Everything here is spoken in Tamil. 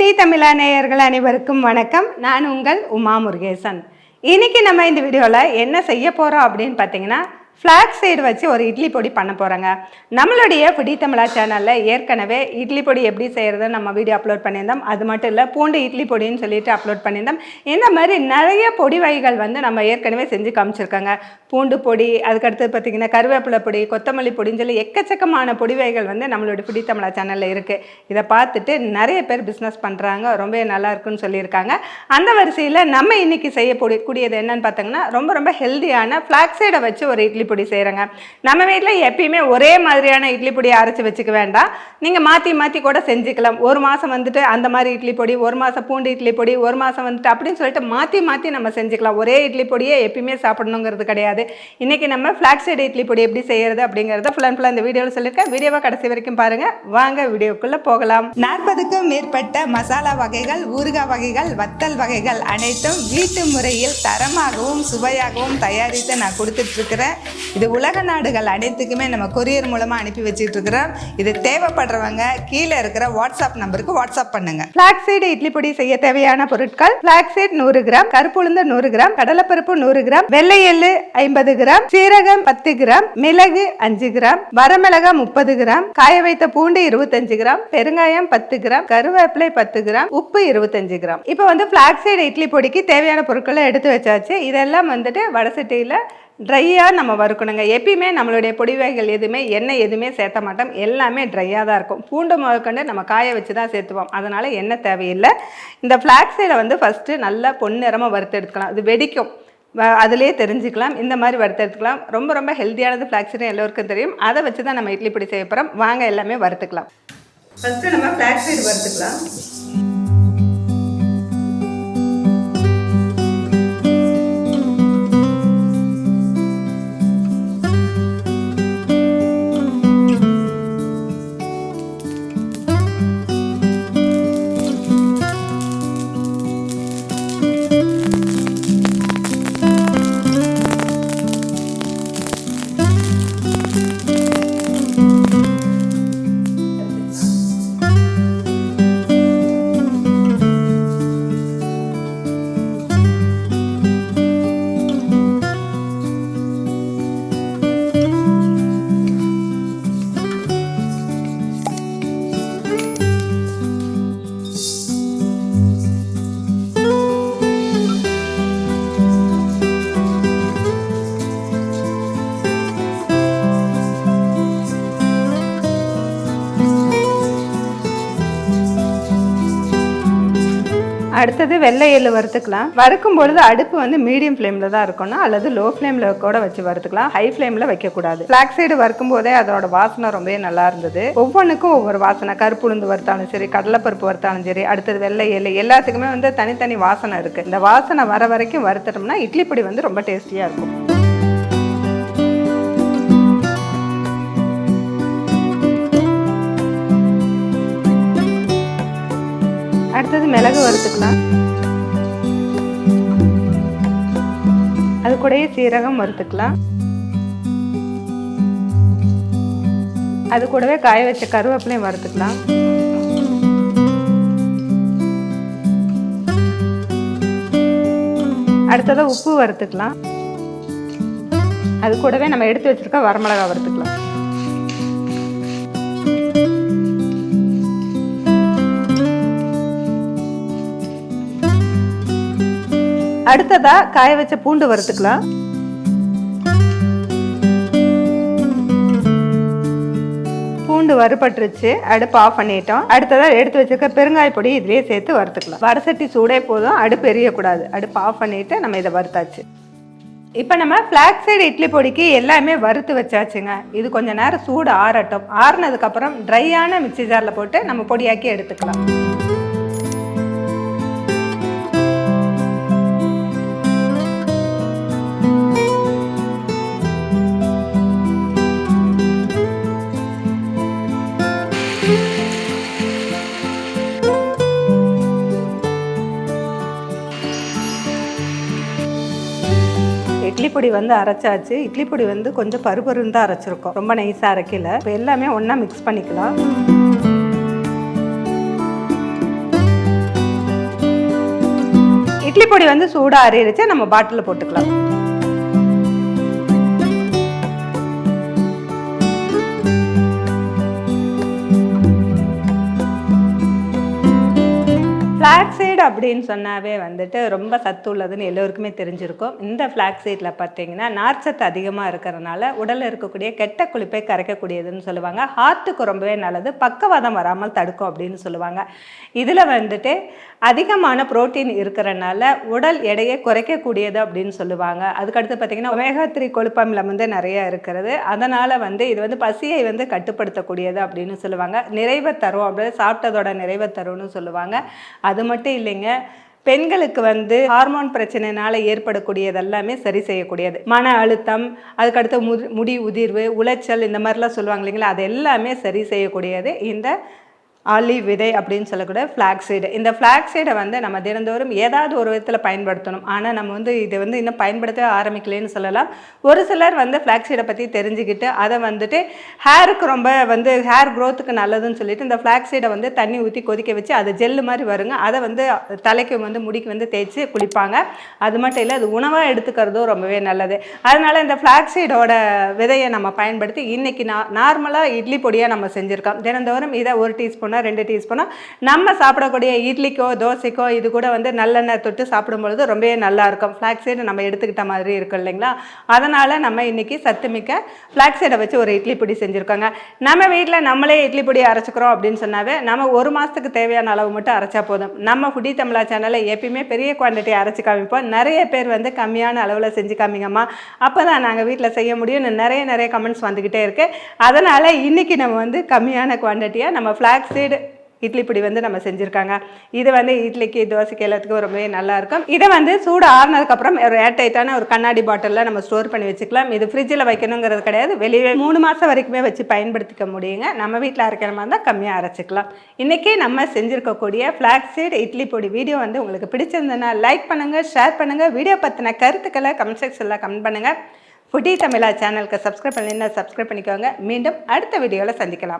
ஃபுடி தமிழா நேயர்கள் அனைவருக்கும் வணக்கம். நான் உங்கள் உமா முருகேசன். இன்னைக்கு நம்ம இந்த வீடியோவில் என்ன செய்ய போகிறோம் அப்படின்னு பார்த்தீங்கன்னா ஃப்ளாக் சைடு வச்சு ஒரு இட்லி பொடி பண்ண போகிறாங்க நம்மளுடைய ஃபுடி தமிழா சேனலில் ஏற்கனவே இட்லி பொடி எப்படி செய்கிறது நம்ம வீடியோ அப்லோட் பண்ணியிருந்தோம். அது மட்டும் இல்லை பூண்டு இட்லி பொடின்னு சொல்லிட்டு அப்லோட் பண்ணியிருந்தோம். இந்த மாதிரி நிறைய பொடி வகைகள் வந்து நம்ம ஏற்கனவே செஞ்சு காமிச்சிருக்காங்க. பூண்டு பொடி அதுக்கடுத்து பார்த்தீங்கன்னா கருவேப்பிலை பொடி கொத்தமல்லி பொடின்னு சொல்லி எக்கச்சக்கமான பொடி வகைகள் வந்து நம்மளோட ஃபுடி தமிழா சேனலில் இருக்குது இதை பார்த்துட்டு நிறைய பேர் பிஸ்னஸ் பண்ணுறாங்க ரொம்ப நல்லா இருக்குன்னு சொல்லியிருக்காங்க. அந்த வரிசையில் நம்ம இன்னைக்கு செய்யக்கூடிய கூடியது என்னன்னு பார்த்தீங்கன்னா ரொம்ப ரொம்ப ஹெல்தியான ஃப்ளாக்ஸைடை வச்சு ஒரு இட்லி பொடி செய்கிறேங்க நம்ம வீட்டில் எப்பயுமே ஒரே மாதிரியான இட்லி பொடியை அரைச்சி வச்சுக்க வேண்டாம். நீங்கள் மாற்றி மாற்றி கூட செஞ்சுக்கலாம். ஒரு மாதம் வந்துட்டு அந்த மாதிரி இட்லி பொடி ஒரு மாதம் பூண்டு இட்லி பொடி ஒரு மாதம் வந்துட்டு அப்படின்னு சொல்லிட்டு மாற்றி மாற்றி நம்ம செஞ்சுக்கலாம். ஒரே இட்லி பொடியே எப்பயுமே சாப்பிடணுங்கிறது கிடையாது. இன்றைக்கி நம்ம ஃப்ளாக்ஸைடு இட்லி பொடி எப்படி செய்கிறது அப்படிங்கிறத ஃபுல் அண்ட் ஃபுல்லாக இந்த வீடியோவில் சொல்லியிருக்கேன். வீடியோவை கடைசி வரைக்கும் பாருங்கள் வாங்க வீடியோக்குள்ளே போகலாம். நாற்பதுக்கும் மேற்பட்ட மசாலா வகைகள் ஊறுகாய் வகைகள் வத்தல் வகைகள் அனைத்தும் வீட்டு முறையில் தரமாகவும் சுவையாகவும் தயாரித்து நான் கொடுத்துட்ருக்கிறேன் இது உலக நாடுகள் அனைத்துக்குமே நம்ம கொரியர் மூலமாக அனுப்பி வச்சுட்டு இருக்கிறோம் இது தேவைப்படுறவங்க கீழே இருக்கிற வாட்ஸ்அப் நம்பருக்கு வாட்ஸ்அப் பண்ணுங்க. ஃபிளாக்ஸீடு இட்லி பொடி செய்ய தேவையான பொருட்கள் ஃபிளாக்ஸீட் நூறு கிராம் கருப்புளுந்து நூறு கிராம் கடலைப்பருப்பு நூறு கிராம் வெள்ளை எள்ளு ஐம்பது கிராம் சீரகம் பத்து கிராம் மிளகு அஞ்சு கிராம் வரமிளகா முப்பது கிராம் காய வைத்த பூண்டு இருபத்தஞ்சு கிராம் பெருங்காயம் பத்து கிராம் கருவேப்பிலை பத்து கிராம் உப்பு இருபத்தஞ்சு கிராம். இப்போ வந்து ஃபிளாக்ஸைடு இட்லி பொடிக்கு தேவையான பொருட்களை எடுத்து வச்சாச்சு. இதெல்லாம் வந்துட்டு வடசட்டியில் ட்ரையாக நம்ம வறுக்கணுங்க. எப்பயுமே நம்மளுடைய பொடி வகைகள் எதுவுமே எண்ணெய் எதுவுமே சேர்த்த மாட்டோம். எல்லாமே ட்ரையாக தான் இருக்கும். பூண்டு முதற்கொண்டு நம்ம காய வச்சு தான் சேர்த்துவோம் அதனால் எண்ணெய் தேவையில்லை. இந்த ஃப்ளாக்ஸைடை வந்து ஃபஸ்ட்டு நல்லா பொன்னிறமாக வறுத்து எடுத்துக்கலாம். அது வெடிக்கும். வ- அதிலே தெரிஞ்சுக்கலாம். இந்த மாதிரி வறுத்து எடுத்துக்கலாம். ரொம்ப ரொம்ப ஹெல்த்தியானது ஃப்ளாக்ஸைடு எல்லோருக்கும் தெரியும். அதை வச்சு தான் நம்ம இட்லி பொடி செய்ய போகிறோம் வாங்க எல்லாமே வறுத்துக்கலாம். ஃபஸ்ட்டு நம்ம ஃப்ளாக்ஸைடு வறுத்துக்கலாம். அடுத்தது வெள்ளை எள்ளு வறுத்துக்கலாம். வறுக்கும் பொழுது அடுப்பு வந்து மீடியம் ஃப்ளேமில் தான் இருக்கணும். அல்லது லோ ஃப்ளேமில் கூட வச்சு வறுத்துக்கலாம். ஹை ஃப்ளேமில் வைக்கக்கூடாது. பிளாக் சைடு வறுக்கும் போதே அதோட வாசனை ரொம்பவே நல்லா இருந்தது. ஒவ்வொன்றுக்கும் ஒவ்வொரு வாசனை. கருப்பு உளுந்து வறுத்தாலும் சரி கடலைப்பருப்பு வறுத்தாலும் சரி அடுத்தது வெள்ளை எள்ளு. எல்லாத்துக்குமே வந்து தனித்தனி வாசனை இருக்குது இந்த வாசனை வர வரைக்கும் வறுத்துட்டோம்னா இட்லி பொடி வந்து ரொம்ப டேஸ்டியாக இருக்கும். அடுத்தது மிளகு வறுத்துக்கலாம். அது கூடயே சீரகம் வறுத்துக்கலாம். அது கூடவே காய வச்ச கருவேப்பிலையும் வறுத்துக்கலாம். அடுத்ததாக உப்பு வறுத்துக்கலாம். அது கூடவே நம்ம எடுத்து வச்சிருக்க வரமிளகா வறுத்துக்கலாம். அடுத்ததா காய வச்ச பூண்டு வறுத்துக்கலாம். பூண்டு வறுபட்டுருச்சு அடுப்பு ஆஃப் பண்ணிட்டோம். அடுத்ததா எடுத்து வச்சிருக்க பெருங்காய பொடி இதுலயே சேர்த்து வறுத்துக்கலாம். வடசட்டி சூடே போதும் அடுப்பு எரியக்கூடாது. அடுப்பு ஆஃப் பண்ணிட்டு நம்ம இதை வறுத்தாச்சு. இப்போ நம்ம ஃப்ளாக் சைடு இட்லி பொடிக்கு எல்லாமே வறுத்து வச்சாச்சுங்க. இது கொஞ்சம் நேரம் சூடு ஆறட்டும். ஆறுனதுக்கப்புறம் ட்ரையான மிக்சி ஜாரில் போட்டு நம்ம பொடியாக்கி எடுத்துக்கலாம். இட்லி பொடி வந்து அரைச்சாச்சு. இட்லி பொடி வந்து கொஞ்சம் பருபருன்னு தான் அரைச்சிருக்கோம். ரொம்ப நைஸாக அரைக்கல. இப்போ எல்லாமே ஒன்றா மிக்ஸ் பண்ணிக்கலாம். இட்லி பொடி வந்து சூடாக அறிவிச்சு நம்ம பாட்டிலில் போட்டுக்கலாம். ஃப்ளாக்ஸீட் அப்படின்னு சொன்னாவே வந்துட்டு ரொம்ப சத்து உள்ளதுன்னு எல்லோருக்குமே தெரிஞ்சிருக்கும். இந்த ஃப்ளாக்ஸீடில் பார்த்தீங்கன்னா நார்ச்சத்து அதிகமாக இருக்கிறதுனால உடலில் இருக்கக்கூடிய கெட்ட கொழுப்பை கரைக்கக்கூடியதுன்னு சொல்லுவாங்க. ஹார்ட்டுக்கு ரொம்பவே நல்லது. பக்கவாதம் வராமல் தடுக்கும் அப்படின்னு சொல்லுவாங்க. இதில் வந்துட்டு அதிகமான புரோட்டீன் இருக்கிறனால உடல் எடையை குறைக்கக்கூடியது அப்படின்னு சொல்லுவாங்க. அதுக்கடுத்து பார்த்தீங்கன்னா ஒமேகா த்ரீ கொழுப்பமிலம் வந்து நிறைய இருக்கிறது. அதனால் வந்து இது வந்து பசியை வந்து கட்டுப்படுத்தக்கூடியது அப்படின்னு சொல்லுவாங்க. நிறைவை தரும் அப்படி சாப்பிட்டதோட நிறைவை தரும்னு சொல்லுவாங்க. அது மட்டும் இல்லைங்க பெண்களுக்கு வந்து ஹார்மோன் பிரச்சனைனால ஏற்படக்கூடியது எல்லாமே சரி செய்யக்கூடியது. மன அழுத்தம் அதுக்கடுத்து முடி உதிர்வு உளைச்சல் இந்த மாதிரிலாம் சொல்லுவாங்க இல்லைங்களா? அது எல்லாமே சரி செய்யக்கூடியது. இந்த ஆலி விதை அப்படின்னு சொல்லக்கூடிய ஃப்ளாக்ஸீடு இந்த ஃப்ளாக்ஸீடை வந்து நம்ம தினந்தோறும் ஏதாவது ஒரு விதத்தில் பயன்படுத்தணும். ஆனால் நம்ம வந்து இதை வந்து இன்னும் பயன்படுத்த ஆரம்பிக்கலன்னு சொல்லலாம். ஒரு சிலர் வந்து ஃப்ளாக்ஸீடை பற்றி தெரிஞ்சுக்கிட்டு அதை வந்துட்டு ஹேருக்கு ரொம்ப வந்து ஹேர் க்ரோத்துக்கு நல்லதுன்னு சொல்லிட்டு இந்த ஃப்ளாக்ஸீடை வந்து தண்ணி ஊற்றி கொதிக்க வச்சு அது ஜெல்லு மாதிரி வருங்க. அதை வந்து தலைக்கு வந்து முடிக்கு வந்து தேய்ச்சி குளிப்பாங்க. அது மட்டும் இல்லை அது உணவாக எடுத்துக்கிறதும் ரொம்பவே நல்லது. அதனால் இந்த ஃப்ளாக்ஸீடோட விதையை நம்ம பயன்படுத்தி இன்றைக்கி நான் நார்மலாக இட்லி பொடியாக நம்ம செஞ்சுருக்கோம். தினந்தோறும் இதை ஒரு டீஸ்பூன் டீஸ்பூனோ ரெண்டு டீஸ்பூனாக நம்ம சாப்பிடக்கூடிய இட்லிக்கோ தோசைக்கோ இது கூட வந்து நல்லெண்ணெய் தொட்டு சாப்பிடும்பொழுது ரொம்பவே நல்லா இருக்கும். ஃப்ளாக்ஸைடு நம்ம எடுத்துக்கிட்ட மாதிரி இருக்கும் இல்லைங்களா? அதனால் நம்ம இன்றைக்கி சத்துமிக்க ஃப்ளாக்ஸைடை வச்சு ஒரு இட்லி பொடி செஞ்சுருக்கோங்க. நம்ம வீட்டில் நம்மளே இட்லி பொடி அரைச்சிக்கிறோம் அப்படின்னு சொன்னாவே நம்ம ஒரு மாதத்துக்கு தேவையான அளவு மட்டும் அரைச்சா போதும். நம்ம ஃபுடி தமிழா சேனலில் எப்பயுமே பெரிய குவான்டிட்டி அரைச்சி காமிப்போம். நிறைய பேர் வந்து கம்மியான அளவில் செஞ்சு காமிங்கம்மா. அப்போ தான் நாங்கள் வீட்டில் செய்ய முடியும்னு நிறைய நிறைய கமெண்ட்ஸ் வந்துக்கிட்டே இருக்குது அதனால் இன்றைக்கி நம்ம வந்து கம்மியான குவான்டிட்டியாக நம்ம ஃப்ளாக்ஸ் சைடு இட்லி பொடி வந்து நம்ம செஞ்சுருக்காங்க. இது வந்து இட்லிக்கு தோசைக்கு எல்லாத்துக்கும் ரொம்பவே நல்லாயிருக்கும் இதை வந்து சூடு ஆறுனதுக்கப்புறம் ஒரு ஏர்டைட்டான ஒரு கண்ணாடி பாட்டிலில் நம்ம ஸ்டோர் பண்ணி வச்சுக்கலாம். இது ஃப்ரிட்ஜில் வைக்கணுங்கிறது கிடையாது. வெளியே மூணு மாதம் வரைக்குமே வச்சு பயன்படுத்திக்க முடியுங்க. நம்ம வீட்டில் அரைக்கிற மாதிரி தான் கம்மியாக அரைச்சிக்கலாம். இன்றைக்கி நம்ம செஞ்சுருக்கக்கூடிய ஃப்ளாக்ஸீட் இட்லி பொடி வீடியோ வந்து உங்களுக்கு பிடிச்சிருந்ததுன்னா லைக் பண்ணுங்கள் ஷேர் பண்ணுங்கள் வீடியோ பற்றின கருத்துக்களை கமெண்ட் செக்ஷனில் கமெண்ட் பண்ணுங்கள் ஃபுட்டி தமிழா சேனலுக்கு சப்ஸ்கிரைப் பண்ணினா சப்ஸ்கிரைப் பண்ணிக்கோங்க. மீண்டும் அடுத்த வீடியோவில் சந்திக்கலாம்.